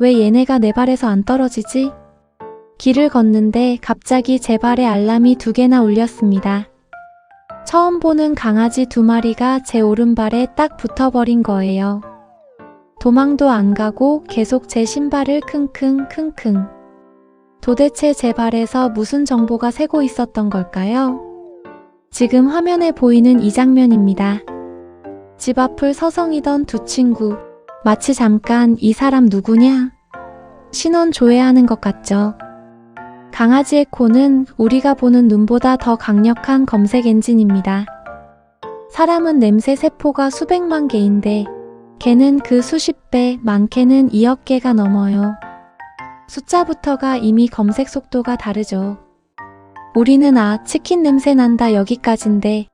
왜 얘네가 내 발에서 안 떨어지지? 길을 걷는데 갑자기 제 발에 알람이 두 개나 울렸습니다. 처음 보는 강아지 두 마리가 제 오른발에 딱 붙어버린 거예요. 도망도 안 가고 계속 제 신발을 킁킁 킁킁. 도대체 제 발에서 무슨 정보가 새고 있었던 걸까요? 지금 화면에 보이는 이 장면입니다. 집 앞을 서성이던 두 친구. 마치 잠깐 이 사람 누구냐? 신원 조회하는 것 같죠? 강아지의 코는 우리가 보는 눈보다 더 강력한 검색 엔진입니다. 사람은 냄새 세포가 수백만 개인데 개는 그 수십 배, 많게는 2억 개가 넘어요. 숫자부터가 이미 검색 속도가 다르죠. 우리는 아, 치킨 냄새 난다 여기까지인데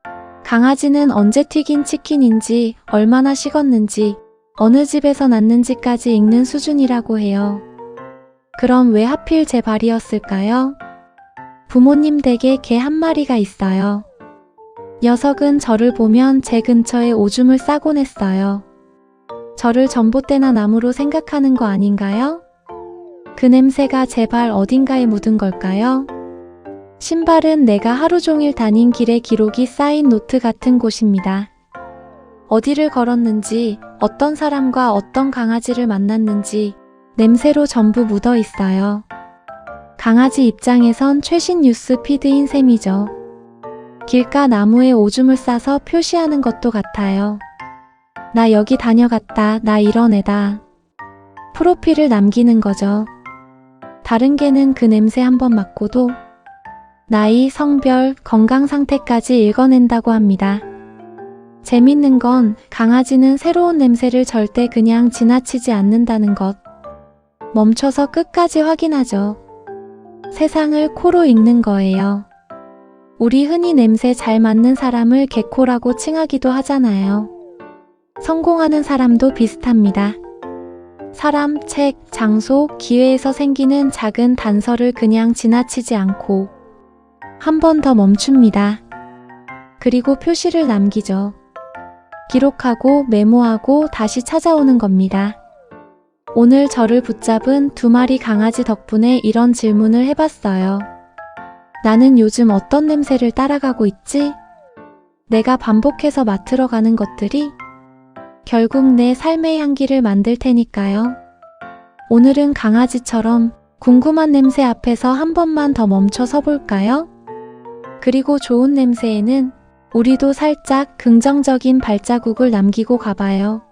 강아지는 언제 튀긴 치킨인지, 얼마나 식었는지, 어느 집에서 났는지까지 읽는 수준이라고 해요. 그럼 왜 하필 제 발이었을까요? 부모님 댁에 개 한 마리가 있어요. 녀석은 저를 보면 제 근처에 오줌을 싸곤 했어요. 저를 전봇대나 나무로 생각하는 거 아닌가요? 그 냄새가 제 발 어딘가에 묻은 걸까요? 신발은 내가 하루 종일 다닌 길의 기록이 쌓인 노트 같은 곳입니다. 어디를 걸었는지, 어떤 사람과 어떤 강아지를 만났는지, 냄새로 전부 묻어 있어요. 강아지 입장에선 최신 뉴스 피드인 셈이죠. 길가 나무에 오줌을 싸서 표시하는 것도 같아요. 나 여기 다녀갔다, 나 이런 애다. 프로필을 남기는 거죠. 다른 개는 그 냄새 한번 맡고도 나이, 성별, 건강 상태까지 읽어낸다고 합니다. 재밌는 건 강아지는 새로운 냄새를 절대 그냥 지나치지 않는다는 것. 멈춰서 끝까지 확인하죠. 세상을 코로 읽는 거예요. 우리 흔히 냄새 잘 맡는 사람을 개코라고 칭하기도 하잖아요. 성공하는 사람도 비슷합니다. 사람, 책, 장소, 기회에서 생기는 작은 단서를 그냥 지나치지 않고 한 번 더 멈춥니다. 그리고 표시를 남기죠. 기록하고 메모하고 다시 찾아오는 겁니다. 오늘 저를 붙잡은 두 마리 강아지 덕분에 이런 질문을 해봤어요. 나는 요즘 어떤 냄새를 따라가고 있지? 내가 반복해서 맡으러 가는 것들이 결국 내 삶의 향기를 만들 테니까요. 오늘은 강아지처럼 궁금한 냄새 앞에서 한 번만 더 멈춰 서 볼까요? 그리고 좋은 냄새에는 우리도 살짝 긍정적인 발자국을 남기고 가봐요.